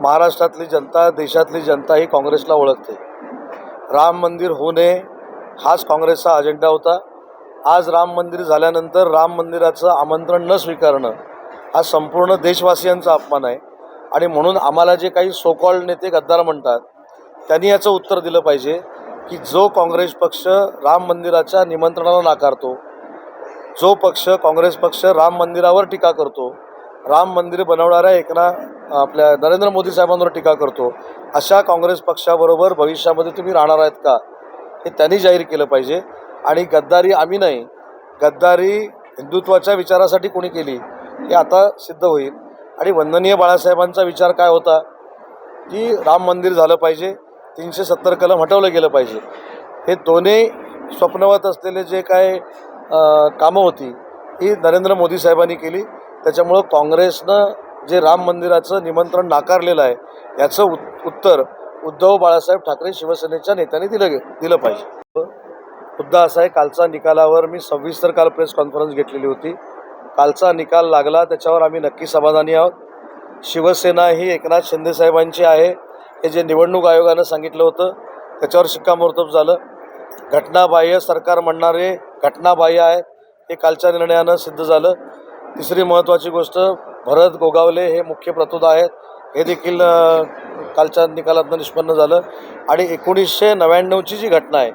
महाराष्ट्रातली जनता देशातली जनता ही काँग्रेसला ओळखते. राम मंदिर होऊ नये हाच काँग्रेसचा अजेंडा होता. आज राम मंदिर झाल्यानंतर राम मंदिराचं आमंत्रण न स्वीकारणं हा संपूर्ण देशवासियांचा अपमान आहे. आणि म्हणून आम्हाला जे काही सोकॉल्ड नेते गद्दार म्हणतात त्यांनी याचं उत्तर दिलं पाहिजे की जो काँग्रेस पक्ष राम मंदिराच्या निमंत्रणाला नाकारतो जो पक्ष काँग्रेस पक्ष राम मंदिरावर टीका करतो राम मंदिर बनवणाऱ्या एकना आपल्या नरेंद्र मोदी साहेबांवर टीका करतो अशा काँग्रेस पक्षाबरोबर भविष्यामध्ये तुम्ही राहणार आहेत का? हे त्यांनी जाहीर केलं पाहिजे. आणि गद्दारी आम्ही नाही गद्दारी हिंदुत्वाच्या विचारासाठी कोणी केली हे आता सिद्ध होईल. आणि वंदनीय बाळासाहेबांचा विचार काय होता? की राम मंदिर झालं पाहिजे तीनशे सत्तर कलम हटवलं गेलं पाहिजे. हे दोन्ही स्वप्नवत असलेले जे काय कामं होती ही नरेंद्र मोदी साहेबांनी केली. त्याच्यामुळं काँग्रेसनं जे राम मंदिराचं निमंत्रण नाकारलेलं आहे याचं उत उत्तर उद्धव बाळासाहेब ठाकरे शिवसेनेच्या नेत्यांनी दिलं गे दिलं पाहिजे. मुद्दा असा आहे कालचा निकालावर मी सविस्तर काल प्रेस कॉन्फरन्स घेतलेली होती. कालचा निकाल लागला त्याच्यावर आम्ही नक्की समाधानी आहोत. शिवसेना ही एकनाथ शिंदेसाहेबांची आहे हे जे निवडणूक आयोगानं सांगितलं होतं त्याच्यावर शिक्कामोर्तब झालं. घटनाबाह्य सरकार म्हणणारे घटनाबाह्य आहे हे कालच्या निर्णयानं सिद्ध झालं. तिसरी महत्त्वाची गोष्ट भरत गोगावले हे मुख्य प्रतोद आहेत. हे देखील कालच्या निकालातनं निष्पन्न झालं. आणि एकोणीसशे नव्याण्णवची जी घटना आहे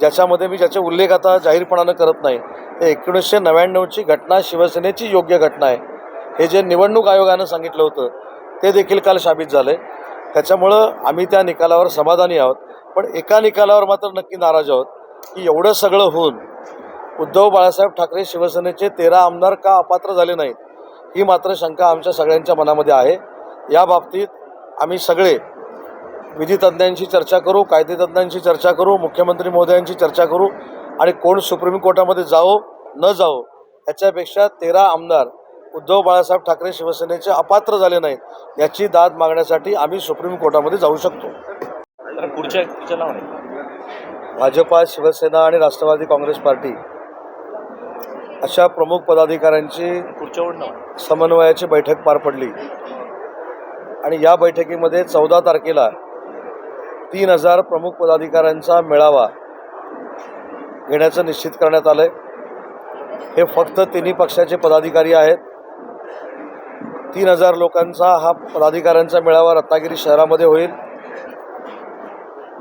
ज्याच्यामध्ये मी ज्याचे उल्लेख आता जाहीरपणानं करत नाही ते एकोणीसशे नव्याण्णवची घटना शिवसेनेची योग्य घटना आहे. हे जे निवडणूक आयोगानं सांगितलं होतं ते देखील काल साबित झालं आहे त्याच्यामुळं आम्ही त्या निकालावर समाधानी आहोत. पण एका निकालावर मात्र नक्की नाराज आहोत की एवढं सगळं होऊन उद्धव बाळासाहेब ठाकरे शिवसेनेचे तेरा आमदार का अपात्र झाले नाहीत? ही मात्र शंका आमच्या सगळ्यांच्या मनामध्ये आहे. या बाबतीत आम्ही सगळे विधितज्ञांशी चर्चा करू कायदेतज्ञांशी चर्चा करू मुख्यमंत्री महोदयांची चर्चा करू आणि कोण सुप्रीम कोर्टामध्ये जावो न जावो याच्यापेक्षा तेरा आमदार उद्धव बाळासाहेब ठाकरे शिवसेनेचे अपात्र झाले नाहीत याची दाद मागण्यासाठी आम्ही सुप्रीम कोर्टामध्ये जाऊ शकतो. पुढच्या भाजपा शिवसेना आणि राष्ट्रवादी काँग्रेस पार्टी अशा प्रमुख पदाधिकाऱ्यांची समन्वयाची बैठक पार पडली. आणि या बैठकीमध्ये चौदा तारखेला तीन हजार प्रमुख पदाधिकाऱ्यांचा मेळावा घेण्याचं निश्चित करण्यात आलं आहे हे फक्त तिन्ही पक्षाचे पदाधिकारी आहेत. तीन हजार लोकांचा हा पदाधिकाऱ्यांचा मेळावा रत्नागिरी शहरामध्ये होईल.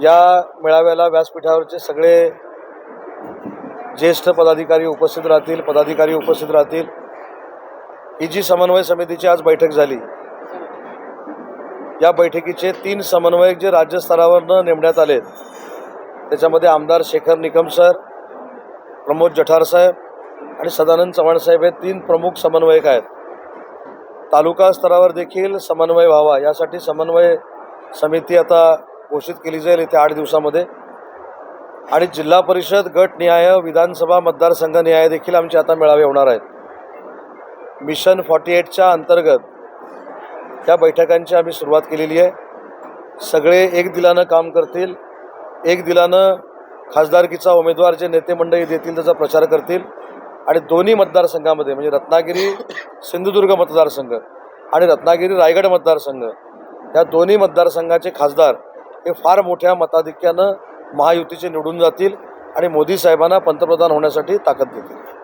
या मेळाव्याला व्यासपीठावरचे सगळे ज्येष्ठ पदाधिकारी उपस्थित राहतील पदाधिकारी उपस्थित राहतील. ही जी समन्वय समितीची आज बैठक झाली या बैठकीचे तीन समन्वयक जे राज्यस्तरावरनं नेमण्यात आले त्याच्यामध्ये आमदार शेखर निकम सर प्रमोद जठार साहेब आणि सदानंद चव्हाण साहेब हे तीन प्रमुख समन्वयक आहेत. तालुका स्तरावर देखील समन्वय व्हावा यासाठी समन्वय समिती आता घोषित केली जाईल येत्या आठ दिवसामध्ये. आणि जिल्हा परिषद गटनिहाय विधानसभा मतदारसंघनिहाय देखील आमचे आता मेळावे होणार आहेत. मिशन फॉर्टी एटच्या अंतर्गत त्या बैठकांची आम्ही सुरुवात केलेली आहे. सगळे एक दिलानं काम करतील. एक दिलानं खासदारकीचा उमेदवार जे नेते मंडळी देतील त्याचा प्रचार करतील. आणि दोन्ही मतदारसंघामध्ये म्हणजे रत्नागिरी सिंधुदुर्ग मतदारसंघ आणि रत्नागिरी रायगड मतदारसंघ या दोन्ही मतदारसंघाचे खासदार हे फार मोठ्या मताधिक्यानं महायुतीचे निवडून जातील आणि मोदी साहेबांना पंतप्रधान होण्यासाठी ताकद देतील.